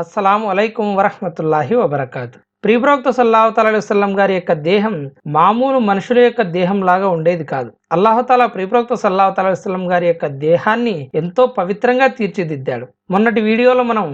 అస్సలాము అలైకుం వరహమతుల్లాహి వబర్కాతు. ప్రియప్రవక్త సల్లాహతాల తలం గారి యొక్క దేహం మామూలు మనుషుల యొక్క దేహం లాగా ఉండేది కాదు. అల్లాహతాల ప్రియప్రవక్త సల్లాహతాల తలం గారి యొక్క దేహాన్ని ఎంతో పవిత్రంగా తీర్చిదిద్దాడు. మొన్నటి వీడియోలో మనం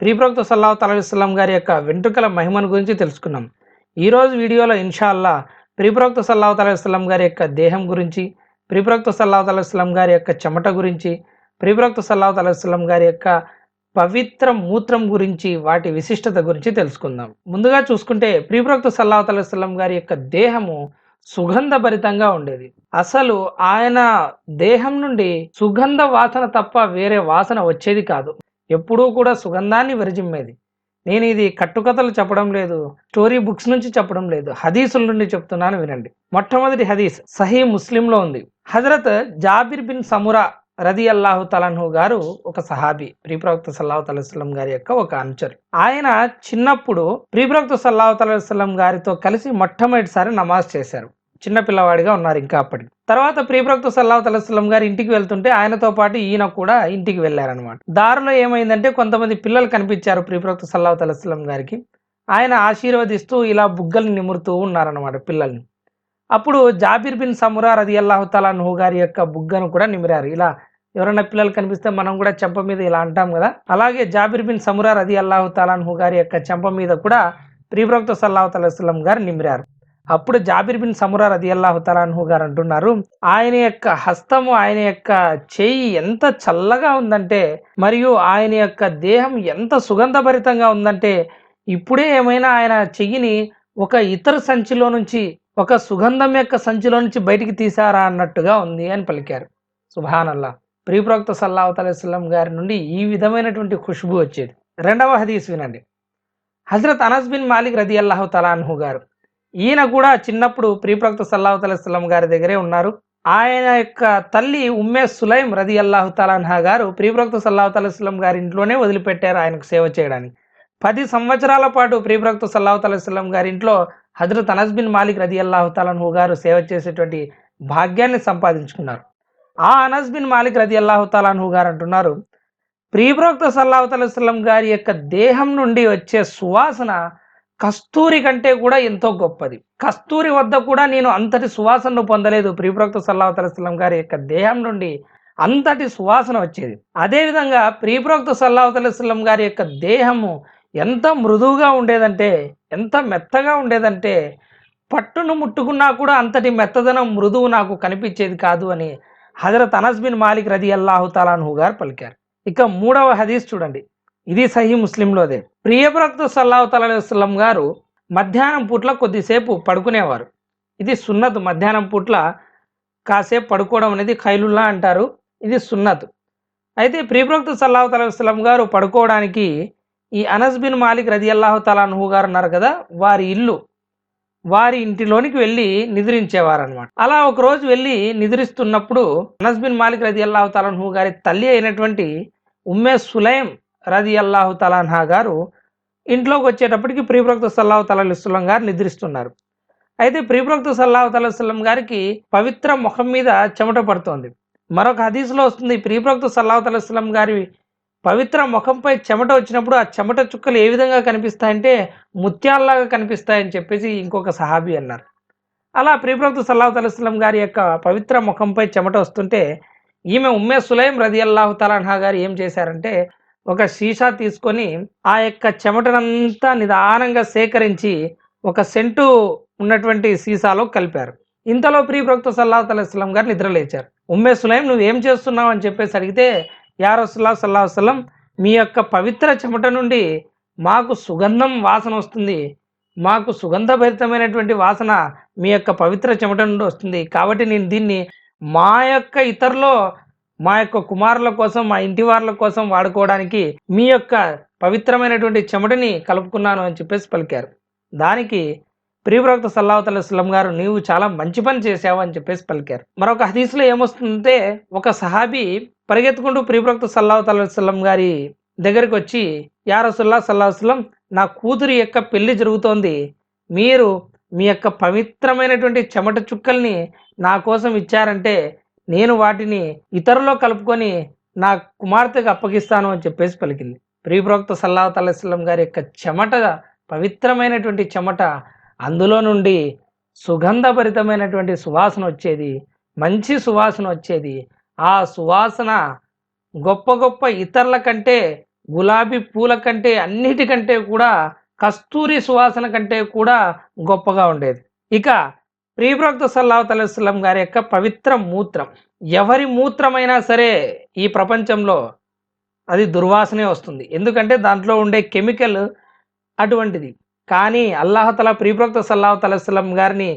ప్రియప్రవక్త సల్లాహతాల తలం గారి యొక్క వెంట్రుకల మహిమను గురించి తెలుసుకున్నాం. ఈరోజు వీడియోలో ఇన్షాల్లా ప్రియప్రవక్త సల్లాహతాల తలం గారి యొక్క దేహం గురించి ప్రియప్రవక్త సల్లాహతాల తలం గారి యొక్క చెమట గురించి ప్రియప్రవక్త సల్లాహతాల తలం గారి యొక్క పవిత్ర మూత్రం గురించి వాటి విశిష్టత గురించి తెలుసుకుందాం. ముందుగా చూసుకుంటే ప్రియప్రవక్త సల్లాహు తలం గారి యొక్క దేహము సుగంధభరితంగా ఉండేది. అసలు ఆయన దేహం నుండి సుగంధ వాసన తప్ప వేరే వాసన వచ్చేది కాదు. ఎప్పుడూ కూడా సుగంధాన్ని విరజిమ్మేది. నేను ఇది కట్టుకథలు చెప్పడం లేదు స్టోరీ బుక్స్ నుంచి చెప్పడం లేదు హదీసుల నుండి చెప్తున్నాను వినండి. మొట్టమొదటి హదీస్ సహీ ముస్లింలో ఉంది. హజరత్ జాబిర్ బిన్ సమురా రది అల్లాహు తలన్హు గారు ఒక సహాబీ ప్రీప్రవక్త సల్లాహు తలస్లం గారి యొక్క ఒక అనుచరు. ఆయన చిన్నప్పుడు ప్రీప్రవక్త సల్లాహు తలస్లం గారితో కలిసి మొట్టమొదటిసారి నమాజ్ చేశారు. చిన్న పిల్లవాడిగా ఉన్నారు ఇంకా అప్పటికి. తర్వాత ప్రియప్రవక్త సల్లాహు తలస్లం గారి ఇంటికి వెళ్తుంటే ఆయనతో పాటు ఈయన కూడా ఇంటికి వెళ్ళారనమాట దారిలో ఏమైందంటే కొంతమంది పిల్లలు కనిపించారు ప్రియప్రవక్త సల్లాహు తలస్లం గారికి. ఆయన ఆశీర్వదిస్తూ ఇలా బుగ్గలు నిమురుతూ ఉన్నారనమాట పిల్లల్ని. అప్పుడు జాబిర్ బిన్ సమురా రది అల్లాహు తలాన్హు గారి యొక్క బుగ్గను కూడా నిమిరారు. ఇలా ఎవరైనా పిల్లలు కనిపిస్తే మనం కూడా చెంప మీద ఇలా అంటాం కదా. అలాగే జాబిర్ బిన్ సమురార్ అది అల్లాహు తలాన్హు గారి యొక్క చెంప మీద కూడా ప్రియప్రవక్త సల్లాహు తలస్లం గారు నిమిరారు. అప్పుడు జాబిర్ బిన్ సమురార్ అది అల్లాహు తలాన్హు గారు అంటున్నారు ఆయన యొక్క హస్తము ఆయన యొక్క చేయి ఎంత చల్లగా ఉందంటే మరియు ఆయన యొక్క దేహం ఎంత సుగంధభరితంగా ఉందంటే ఇప్పుడే ఏమైనా ఆయన చెయ్యిని ఒక ఇతర సంచిలో నుంచి ఒక సుగంధం యొక్క సంచిలో నుంచి బయటికి తీసారా అన్నట్టుగా ఉంది అని పలికారు. సుభానల్లా. ప్రియప్రవక్త సల్లాహు తలస్లం గారి నుండి ఈ విధమైనటువంటి ఖుష్బు వచ్చేది. రెండవ హదీస్ వినండి. హజరత్ అనస్ బిన్ మాలిక్ రది అల్లాహు తలాన్హు గారు. ఈయన కూడా చిన్నప్పుడు ప్రియప్రవక్త సల్లాహు తలస్లం గారి దగ్గరే ఉన్నారు. ఆయన యొక్క తల్లి ఉమ్మే సులైం రది అల్లాహు తలాన్హా గారు ప్రియప్రవక్త సల్లాహు తలస్లం గారి ఇంట్లోనే వదిలిపెట్టారు ఆయనకు సేవ చేయడానికి. పది సంవత్సరాల పాటు ప్రియప్రవక్త సల్లాహు తలస్లం గారి ఇంట్లో హజరత్ అనస్ బిన్ మాలిక్ రది అల్లాహు తలాన్హు గారు సేవ చేసేటువంటి భాగ్యాన్ని సంపాదించుకున్నారు. ఆ అనస్ బిన్ మాలిక్ రది అల్లాహు గారు అంటున్నారు ప్రియప్రవక్త సల్లాహు గారి యొక్క దేహం నుండి వచ్చే సువాసన కస్తూరి కంటే కూడా ఎంతో గొప్పది. కస్తూరి వద్ద కూడా నేను అంతటి సువాసనను పొందలేదు. ప్రియప్రవక్త సల్లాహు గారి యొక్క దేహం నుండి అంతటి సువాసన వచ్చేది. అదేవిధంగా ప్రియప్రవక్త సల్లాహు గారి యొక్క దేహము ఎంత మృదువుగా ఉండేదంటే ఎంత మెత్తగా ఉండేదంటే పట్టును ముట్టుకున్నా కూడా అంతటి మెత్తదనం మృదువు నాకు కనిపించేది కాదు అని హజరత్ అనస్ బిన్ మాలిక్ రది అల్లాహు తాలాన్హు గారు పలికారు. ఇక మూడవ హదీస్ చూడండి. ఇది సహీ ముస్లింలోదే. ప్రియప్రక్త సల్లాహు తలం గారు మధ్యాహ్నం పూట్ల కొద్దిసేపు పడుకునేవారు. ఇది సున్నత్. మధ్యాహ్నం పూట్ల కాసేపు పడుకోవడం అనేది ఖైలుల్లా అంటారు. ఇది సున్నత్. అయితే ప్రియప్రక్త సల్లాహు తలం గారు పడుకోవడానికి ఈ అనస్ బిన్ మాలిక్ రది అల్లాహు తలాన్హు గారు ఉన్నారు కదా వారి ఇల్లు వారి ఇంటిలోనికి వెళ్ళి నిద్రించేవారనమాట అలా ఒక రోజు వెళ్ళి నిద్రిస్తున్నప్పుడు అనస్ బిన్ మాలిక్ రది అల్లాహు తలాన్హు గారి తల్లి అయినటువంటి ఉమ్మే సులైం రది అల్లాహు తలాన్హా గారు ఇంట్లోకి వచ్చేటప్పటికి ప్రియప్రవక్త సల్లాహు తలాస్లం గారు నిద్రిస్తున్నారు. అయితే ప్రియప్రవక్త సల్లాహు తలాస్లం గారికి పవిత్ర ముఖం మీద చెమట పడుతోంది. మరొక హదీస్లో వస్తుంది ప్రియప్రవక్త సల్లాహు తలాస్లం గారి పవిత్ర ముఖంపై చెమట వచ్చినప్పుడు ఆ చెమట చుక్కలు ఏ విధంగా కనిపిస్తాయంటే ముత్యాల్లాగా కనిపిస్తాయని చెప్పేసి ఇంకొక సహాబీ అన్నారు. అలా ప్రియప్రవక్త సల్లాహు తలస్లం గారి యొక్క పవిత్ర ముఖంపై చెమట వస్తుంటే ఈమె ఉమ్మే సులైం రది అల్లాహు తలాన్హా గారు ఏం చేశారంటే ఒక సీసా తీసుకొని ఆ యొక్క చెమటనంతా నిదానంగా సేకరించి ఒక సెంటు ఉన్నటువంటి సీసాలో కలిపారు. ఇంతలో ప్రియప్రవక్త సల్లాహు తలస్లం గారు నిద్రలేచారు. ఉమ్మే సులైం నువ్వు ఏం చేస్తున్నావు అని చెప్పేసి అడిగితే యా రసుల్లా సల్లా వసలం మీ యొక్క పవిత్ర చెమట నుండి మాకు సుగంధం వాసన వస్తుంది. మాకు సుగంధభరితమైనటువంటి వాసన మీ యొక్క పవిత్ర చెమట నుండి వస్తుంది. కాబట్టి నేను దీన్ని మా యొక్క ఇతరులో మా యొక్క కుమారుల కోసం మా ఇంటి వారుల కోసం వాడుకోవడానికి మీ యొక్క పవిత్రమైనటువంటి చెమటని కలుపుకున్నాను అని చెప్పేసి పలికారు. దానికి ప్రియప్రవక్త సల్లాహు తల్లాం గారు నీవు చాలా మంచి పని చేశావు అని చెప్పేసి పలికారు. మరొక హదీస్లో ఏమొస్తుందంటే ఒక సహాబీ పరిగెత్తుకుంటూ ప్రియప్రవక్త సల్లాహు తల్లాం గారి దగ్గరికి వచ్చి యారసుల్లా రసుల్లా నా కూతురి యొక్క పెళ్ళి జరుగుతోంది. మీరు మీ యొక్క పవిత్రమైనటువంటి చెమట చుక్కల్ని నా కోసం ఇచ్చారంటే నేను వాటిని ఇతరులో కలుపుకొని నా కుమార్తెకు అప్పగిస్తాను అని చెప్పేసి పలికింది. ప్రియప్రవక్త సల్లాహ్ తల్లాహం గారి యొక్క చెమట పవిత్రమైనటువంటి చెమట అందులో నుండి సుగంధభరితమైనటువంటి సువాసన వచ్చేది మంచి సువాసన వచ్చేది. ఆ సువాసన గొప్ప గొప్ప ఇతరుల కంటే గులాబీ పూల కంటే అన్నిటికంటే కూడా కస్తూరి సువాసన కంటే కూడా గొప్పగా ఉండేది. ఇక ప్రియప్రవక్త సల్లాహ్ తల్లాహం గారి యొక్క పవిత్ర మూత్రం. ఎవరి మూత్రమైనా సరే ఈ ప్రపంచంలో అది దుర్వాసనే వస్తుంది. ఎందుకంటే దాంట్లో ఉండే కెమికల్ అటువంటిది. కానీ అల్లాహతల ప్రియప్రవక్త సల్లాహు తలస్లం గారిని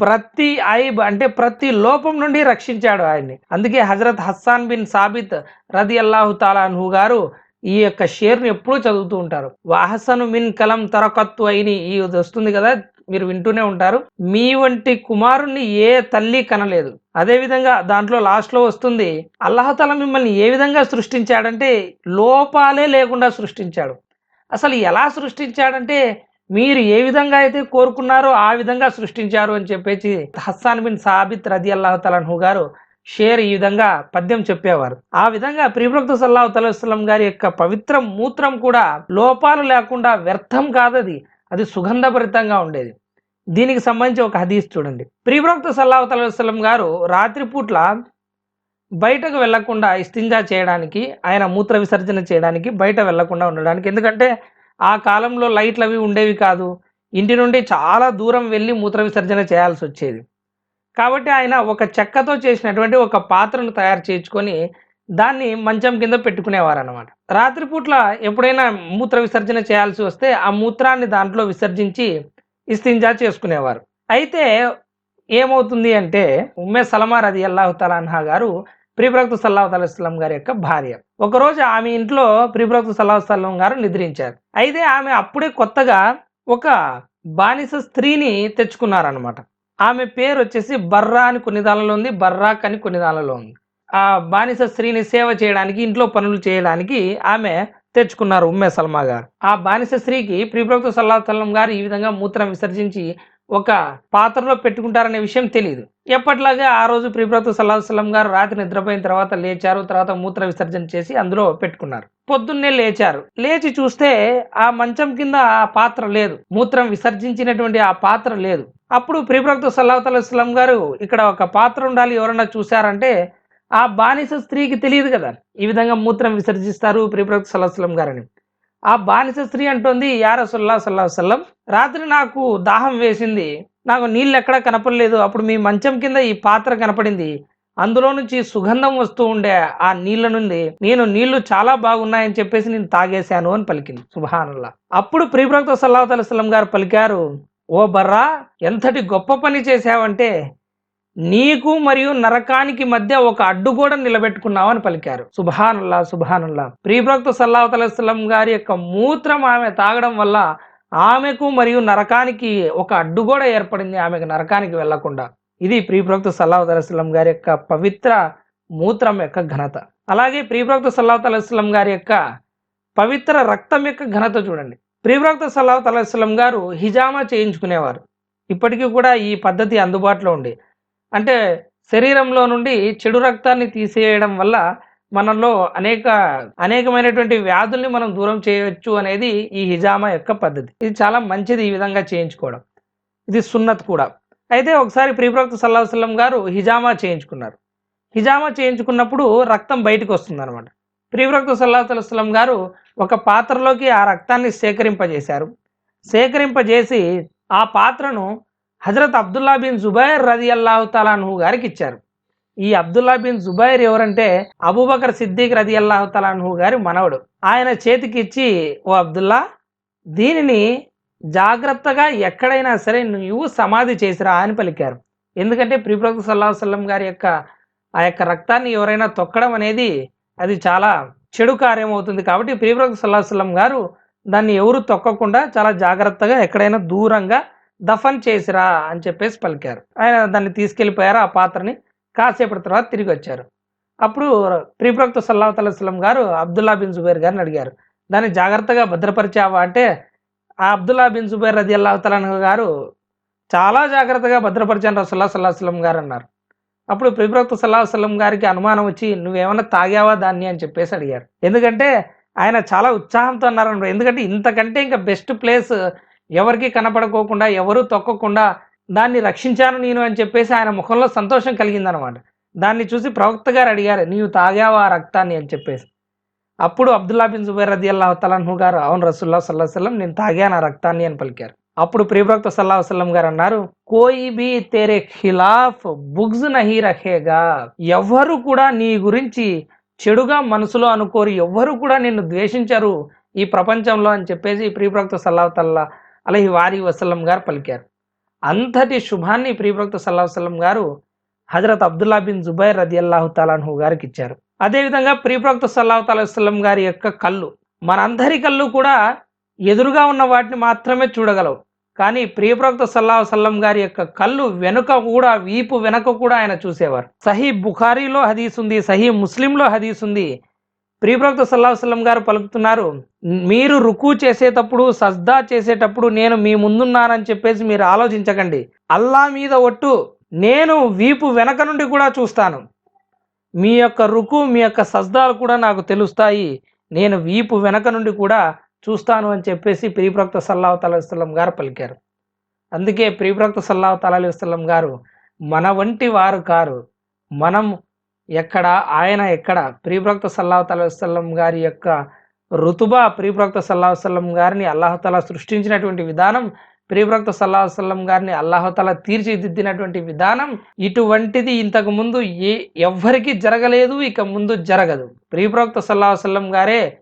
ప్రతి ఐబ్ అంటే ప్రతి లోపం నుండి రక్షించాడు ఆయన్ని. అందుకే హజరత్ హస్సాన్ బిన్ సాబిత్ రది అల్లాహు తాలాన్హు గారు ఈ యొక్క షేర్ని ఎప్పుడూ చదువుతూ ఉంటారు. వాహసను మిన్ కలం తరకత్తు అయిని ఈ వస్తుంది కదా మీరు వింటూనే ఉంటారు. మీ వంటి కుమారుణ్ణి ఏ తల్లి కనలేదు. అదేవిధంగా దాంట్లో లాస్ట్లో వస్తుంది అల్లహతల మిమ్మల్ని ఏ విధంగా సృష్టించాడంటే లోపాలే లేకుండా సృష్టించాడు. అసలు ఎలా సృష్టించాడంటే మీరు ఏ విధంగా అయితే కోరుకున్నారో ఆ విధంగా సృష్టించారు అని చెప్పేసి హస్సాన్ బిన్ సాబిత్ రది అల్లాహ్ గారు షేర్ ఈ విధంగా పద్యం చెప్పేవారు. ఆ విధంగా ప్రియప్రక్త సల్లాహు తలస్లం గారి యొక్క పవిత్ర మూత్రం కూడా లోపాలు లేకుండా వ్యర్థం కాదది. అది సుగంధభరితంగా ఉండేది. దీనికి సంబంధించి ఒక హదీస్ చూడండి. ప్రియప్రక్త సల్లాహు తలస్లం గారు రాత్రిపూట్ల బయటకు వెళ్ళకుండా ఇస్తింజా చేయడానికి ఆయన మూత్ర విసర్జన చేయడానికి బయట వెళ్ళకుండా ఉండడానికి ఎందుకంటే ఆ కాలంలో లైట్లు అవి ఉండేవి కాదు. ఇంటి నుండి చాలా దూరం వెళ్ళి మూత్ర విసర్జన చేయాల్సి వచ్చేది. కాబట్టి ఆయన ఒక చెక్కతో చేసినటువంటి ఒక పాత్రను తయారు చేయించుకొని దాన్ని మంచం కింద పెట్టుకునేవారు అనమాట రాత్రిపూట్ల ఎప్పుడైనా మూత్ర విసర్జన చేయాల్సి వస్తే ఆ మూత్రాన్ని దాంట్లో విసర్జించి ఇస్తింజా చేసుకునేవారు. అయితే ఏమవుతుంది అంటే ఉమ్మే సలమా రది అల్లాహుతలాన్హా గారు ప్రిప్రక్త సల్లాహు అలైస్లం గారి యొక్క భార్య. ఒకరోజు ఆమె ఇంట్లో ప్రిప్రక్త సల్లాహ్ సల్లం గారు నిద్రించారు. అయితే ఆమె అప్పుడే కొత్తగా ఒక బానిస స్త్రీని తెచ్చుకున్నారనమాట ఆమె పేరు వచ్చేసి బర్రా అని కొన్ని దానిలో ఉంది బర్రాక్ అని కొన్ని దానిలో ఉంది. ఆ బానిస స్త్రీని సేవ చేయడానికి ఇంట్లో పనులు చేయడానికి ఆమె తెచ్చుకున్నారు ఉమ్మే సల్మా గారు. ఆ బానిస స్త్రీకి ప్రిప్రక్త సల్లాహ్ సల్లం గారు ఈ విధంగా మూత్రం విసర్జించి ఒక పాత్రలో పెట్టుకుంటారనే విషయం తెలియదు ఎప్పట్లాగే ఆ రోజు ప్రియప్రవక్త సల్లా సలం గారు రాత్రి నిద్రపోయిన తర్వాత లేచారు తర్వాత మూత్ర విసర్జన చేసి అందులో పెట్టుకున్నారు. పొద్దున్నే లేచారు. లేచి చూస్తే ఆ మంచం కింద ఆ పాత్ర లేదు. మూత్రం విసర్జించినటువంటి ఆ పాత్ర లేదు. అప్పుడు ప్రియప్రవక్త సల్లాహ్ సలం గారు ఇక్కడ ఒక పాత్ర ఉండాలి ఎవరన్నా చూశారంటే ఆ బానిస స్త్రీకి తెలియదు కదా. ఈ విధంగా మూత్రం విసర్జిస్తారు ప్రియప్రవక్త సలం గారని. ఆ బానిస స్త్రీ అంటోంది యారసుల్లా సల్లా సల్లం రాత్రి నాకు దాహం వేసింది నాకు నీళ్ళు ఎక్కడా కనపడలేదు అప్పుడు మీ మంచం కింద ఈ పాత్ర కనపడింది అందులో నుంచి సుగంధం వస్తూ ఉండే ఆ నీళ్ళ నుండి నేను నీళ్ళు చాలా బాగున్నాయని చెప్పేసి నేను తాగేశాను అని పలికింది సుభానల్లా. అప్పుడు ప్రియప్రవక్త సల్లాహ్ అలైస్లం గారు పలికారు ఓ బర్రా ఎంతటి గొప్ప పని చేశావంటే నీకు మరియు నరకానికి మధ్య ఒక అడ్డుగోడ నిలబెట్టుకున్నావు అని పలికారు. సుభానల్లా సుభానల్లా. ప్రియప్రవక్త సల్లాహు అలైస్లం గారి యొక్క మూత్రం ఆమె తాగడం వల్ల ఆమెకు మరియు నరకానికి ఒక అడ్డుగోడ ఏర్పడింది ఆమెకు నరకానికి వెళ్ళకుండా. ఇది ప్రియప్రవక్త సల్లాహు అలైస్లం గారి యొక్క పవిత్ర మూత్రం యొక్క ఘనత. అలాగే ప్రియప్రవక్త సల్లాహు అలైస్లం గారి యొక్క పవిత్ర రక్తం యొక్క ఘనత చూడండి. ప్రియప్రవక్త సల్లాహు అలైస్లం గారు హిజామా చేయించుకునేవారు. ఇప్పటికీ కూడా ఈ పద్ధతి అందుబాటులో ఉంది. అంటే శరీరంలో నుండి చెడు రక్తాన్ని తీసేయడం వల్ల మనలో అనేక అనేకమైనటువంటి వ్యాధుల్ని మనం దూరం చేయవచ్చు అనేది ఈ హిజామా యొక్క పద్ధతి. ఇది చాలా మంచిది ఈ విధంగా చేయించుకోవడం. ఇది సున్నత్ కూడా. అయితే ఒకసారి ప్రీప్రవక్త సల్లాహసల్లం గారు హిజామా చేయించుకున్నారు. హిజామా చేయించుకున్నప్పుడు రక్తం బయటకు వస్తుంది అనమాట ప్రియప్రవక్త సల్లాహ్ గారు ఒక పాత్రలోకి ఆ రక్తాన్ని సేకరింపజేశారు. సేకరింపజేసి ఆ పాత్రను హజరత్ అబ్దుల్లా బిన్ జుబైర్ రది అల్లాహు గారికి ఇచ్చారు. ఈ అబ్దుల్లా బిన్ జుబైర్ ఎవరంటే అబూబకర్ సిద్దిక్ రది అల్లాహు గారి మనవడు. ఆయన చేతికి ఇచ్చి ఓ అబ్దుల్లా దీనిని జాగ్రత్తగా ఎక్కడైనా సరే నువ్వు సమాధి చేసిరా అని పలికారు. ఎందుకంటే ప్రిప్రవక్త సల్లాహు సల్లం గారి యొక్క ఆ యొక్క రక్తాన్ని ఎవరైనా తొక్కడం అనేది అది చాలా చెడు కార్యం అవుతుంది. కాబట్టి ప్రియప్రవక్త సల్లాహు సల్లం గారు దాన్ని ఎవరు తొక్కకుండా చాలా జాగ్రత్తగా ఎక్కడైనా దూరంగా దఫన్ చేసిరా అని చెప్పేసి పలికారు. ఆయన దాన్ని తీసుకెళ్ళిపోయారు ఆ పాత్రని కాసేపటి తర్వాత తిరిగి వచ్చారు. అప్పుడు ప్రిప్రక్త సల్లాహ్ అలైస్లం గారు అబ్దుల్లా బిన్ జుబైర్ గారిని అడిగారు. దాన్ని జాగ్రత్తగా భద్రపరిచావా అంటే ఆ అబ్దుల్లా బిన్ జుబైర్ రది అల్లాహ్ గారు చాలా జాగ్రత్తగా భద్రపరిచాను రసల్లా సల్లాహం గారు అన్నారు. అప్పుడు ప్రిప్రక్త సల్లాహ్ గారికి అనుమానం వచ్చి నువ్వేమైనా తాగావా దాన్ని? అని చెప్పేసి అడిగారు. ఎందుకంటే ఆయన చాలా ఉత్సాహంతో అన్నారు ఎందుకంటే ఇంతకంటే ఇంకా బెస్ట్ ప్లేస్ ఎవరికి కనపడకోకుండా ఎవరు తొక్కకుండా దాన్ని రక్షించాను నేను అని చెప్పేసి ఆయన ముఖంలో సంతోషం కలిగిందనమాట దాన్ని చూసి ప్రవక్త గారు అడిగారు నీవు తాగావా ఆ రక్తాన్ని? అని చెప్పేసి. అప్పుడు అబ్దుల్లా బిన్ జుబైర్ రది అల్లా తలహు గారు అవును రసుల్లా సల్లా సల్లం నేను తాగాను ఆ రక్తాన్ని అని పలికారు. అప్పుడు ప్రియప్రవక్త సల్లా వసలం గారు అన్నారు కోయి బి తేరే ఖిలాఫ్ బుగ్జ్ నహీ రహేగా ఎవరు కూడా నీ గురించి చెడుగా మనసులో అనుకోరు ఎవ్వరు కూడా నిన్ను ద్వేషించరు ఈ ప్రపంచంలో అని చెప్పేసి ప్రియప్రవక్త సల్లా తల్లా అలహి వారి వసల్లం గారు పలికారు. అంతటి శుభాన్ని ప్రియప్రక్త సల్లాహ్ వసల్లం గారు హజరత్ అబ్దుల్లా బిన్ జుబైర్ రది అల్లాహు తాలాహు గారికి ఇచ్చారు. అదేవిధంగా ప్రియప్రక్త సల్లాహు తాలూసల్లం గారి యొక్క కళ్ళు మనందరి కళ్ళు కూడా ఎదురుగా ఉన్న వాటిని మాత్రమే చూడగలవు. కానీ ప్రియప్రవక్త సల్లాహు సల్లం గారి యొక్క కళ్ళు వెనుక కూడా వీపు వెనుక కూడా ఆయన చూసేవారు. సహీ బుఖారీలో హదీస్ ఉంది సహీ ముస్లింలో హదీస్ ఉంది. ప్రియప్రవక్త సల్లాహు సల్లం గారు పలుకుతున్నారు మీరు రుకు చేసేటప్పుడు సజ్దా చేసేటప్పుడు నేను మీ ముందున్నానని చెప్పేసి మీరు ఆలోచించకండి. అల్లా మీద ఒట్టు నేను వీపు వెనక నుండి కూడా చూస్తాను. మీ యొక్క రుకు మీ యొక్క సజ్దాలు కూడా నాకు తెలుస్తాయి. నేను వీపు వెనక నుండి కూడా చూస్తాను అని చెప్పేసి ప్రియప్రక్త సల్లాహు తలస్లం గారు పలికారు. అందుకే ప్రియప్రక్త సల్లాహు తలస్లం గారు మన వంటి వారు కారు. మనం ఎక్కడ ఆయన ఎక్కడ? ప్రియప్రక్త సల్లాహు తలస్లం గారి యొక్క రుతుబా ప్రియప్రక్త సల్లాహు గారిని అల్లాహతలా సృష్టించినటువంటి విధానం ప్రియప్రక్త సల్లాహసల్లం గారిని అల్లాహతల తీర్చిదిద్దినటువంటి విధానం ఇటువంటిది ఇంతకు ముందు ఏ ఎవ్వరికీ జరగలేదు ఇక ముందు జరగదు. ప్రియప్రక్త సల్లాహు గారే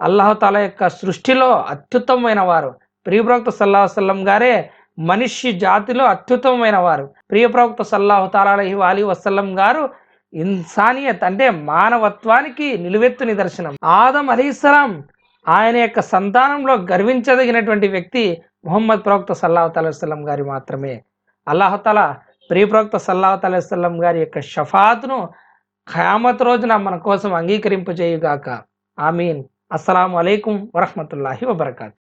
అల్లాహతాల యొక్క సృష్టిలో అత్యుత్తమైన వారు. ప్రియప్రవక్త సల్లాహు గారే మనిషి జాతిలో అత్యుత్తమైన వారు. ప్రియప్రవక్త సల్లాహు తాలహి అలీ వసల్లం గారు ఇన్సానియత్ అంటే మానవత్వానికి నిలువెత్తు నిదర్శనం. ఆదం అలీస్లాం ఆయన యొక్క సంతానంలో గర్వించదగినటువంటి వ్యక్తి ముహమ్మద్ ప్రవక్త సల్లాహు తలస్లం గారి మాత్రమే. అల్లాహతల ప్రియప్రవక్త సల్లాహు తలస్లం గారి యొక్క షఫాత్ను ఖయామత్ రోజున మన కోసం అంగీకరింపజేయుగాక. ఆమీన్. అస్సలం అయికం వరహమతుల్లాహి వబర్కాత్.